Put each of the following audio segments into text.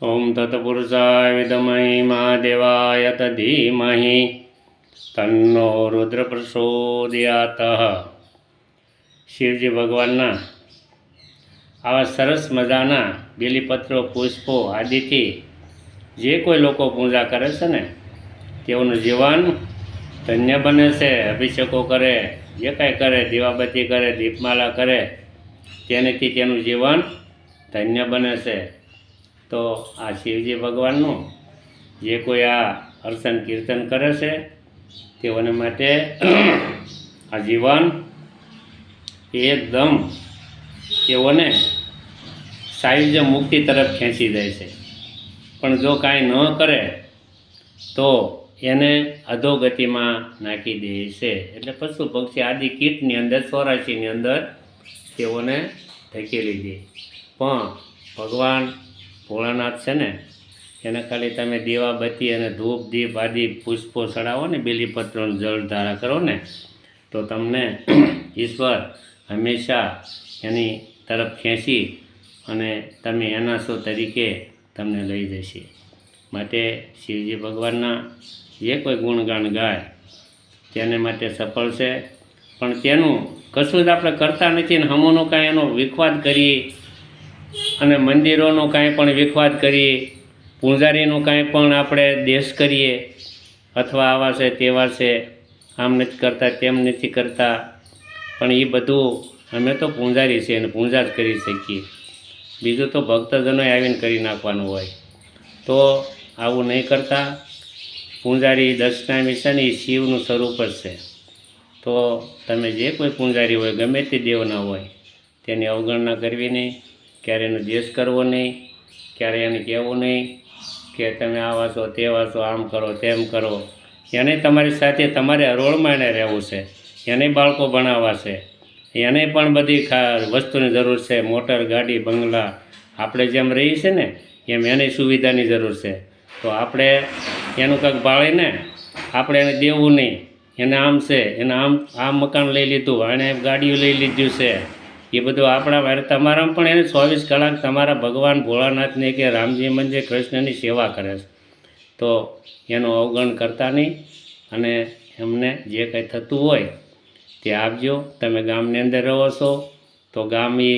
ઓમ તત્પુરુષાય વિદમહી મહાદેવાય તધીમહિ તન્નો રુદ્ર પ્રસોદયાત શિવજી ભગવાનના આવા સરસ મજાના બેલીપત્રો પુષ્પો આદિથી જે કોઈ લોકો પૂજા કરે છે ને, તેઓનું જીવન ધન્ય બને છે, અભિષેકો કરે, જે કાંઈ કરે, દીવાબત્તી કરે, દીપમાલા કરે, તેનેથી તેનું જીવન ધન્ય બને છે. તો આ શિવજી ભગવાનનું જે કોઈ આ અર્ચન કીર્તન કરે છે, તેઓને માટે આ જીવન એકદમ તેઓને સાયુજ્ય મુક્તિ તરફ ખેંચી દે છે. પણ જો કાંઈ ન કરે, તો એને અધોગતિમાં નાખી દે છે. એટલે પશુ પક્ષી આદિ કીટની અંદર ચોરાશીની અંદર તેઓને ધકેલી દે. પણ ભગવાન ભોળાનાથ છે ને, એને ખાલી તમે દીવાબત્તી અને ધૂપ, દીપ, આદિ, પુષ્પો ચડાવો ને, બેલીપત્રોને જળ ધારા કરો ને, તો તમને ઈશ્વર હંમેશા એની તરફ ખેંચી અને તમે એના શો તરીકે તમને લઈ જશે. માટે શિવજી ભગવાનના જે કોઈ ગુણગાન ગાય, તેને માટે સફળ છે. પણ તેનું કશું જ આપણે કરતા નથી ને, હમોનો કાંઈ એનો વિખવાદ કરીએ અને મંદિરોનો કાંઈ પણ વિખવાદ કરીએ, પૂજારીનું કાંઈ પણ આપણે દેશ કરીએ, અથવા આવા છે, તેવા છે, આમ નથી કરતા, તેમ નથી કરતા. પણ એ બધું અમે તો પૂંજારી છીએ અને પૂંજા જ કરી શકીએ. બીજું તો ભક્તજનોએ આવીને કરી નાખવાનું હોય. તો આવું નહીં કરતા. પૂંજારી દર્શનામી છે ને એ શિવનું સ્વરૂપ જ છે. તો તમે જે કોઈ પૂંજારી હોય, ગમે તે દેવના હોય, તેની અવગણના કરવી નહીં ક્યારે એનો દ્વેષ કરવો નહીં, ક્યારે એને કહેવું નહીં, કે તમે આ છો તે છો આમ કરો, તેમ કરો. એને તમારી સાથે તમારે હરોળમાં એને રહેવું છે. એને બાળકો ભણાવવા છે. એને પણ બધી ખા વસ્તુની જરૂર છે. મોટર, ગાડી, બંગલા, આપણે જેમ રહીએ છીએ ને, એમ એને સુવિધાની જરૂર છે. તો આપણે એનું કંઈક ભાળીને આપણે એને દેવું નહીં. એને આમ છે, એને આમ આમ મકાન લઈ લીધું, એને ગાડીઓ લઈ લીધું છે. એ બધું આપણા વારે તમારામાં પણ એને ચોવીસ કલાક તમારા ભગવાન ભોળાનાથને કે રામજી મંદિર કૃષ્ણની સેવા કરે છે, તો એનું અવગણ કરતા નહીં અને એમને જે કંઈ થતું હોય તે આપજો. તમે ગામની અંદર રહો છો, તો ગામ એ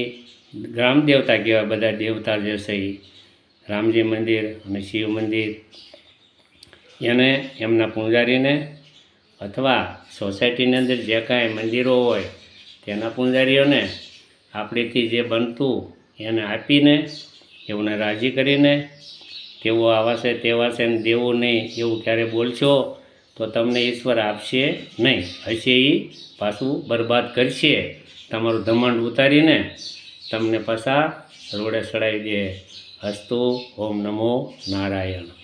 ગ્રામ દેવતા કહેવાય બધા દેવતા જે છે એ રામજી મંદિર અને શિવ મંદિર. એને એમના પૂજારીને અથવા સોસાયટીની અંદર જે કાંઈ મંદિરો હોય તેના પૂજારીઓને આપણેથી જે બનતું એને આપીને એઓને રાજી કરીને, તેઓ આવશે તેવા છે ને દેવું નહીં એવું ક્યારે બોલશો, તો તમને ઈશ્વર આપશે નહીં. હશે એ પાછું બરબાદ કરશે. તમારું ધમંડ ઉતારીને તમને પાછા રોડે ચડાવી દે. હસ્તુ, ઓમ નમો નારાયણ.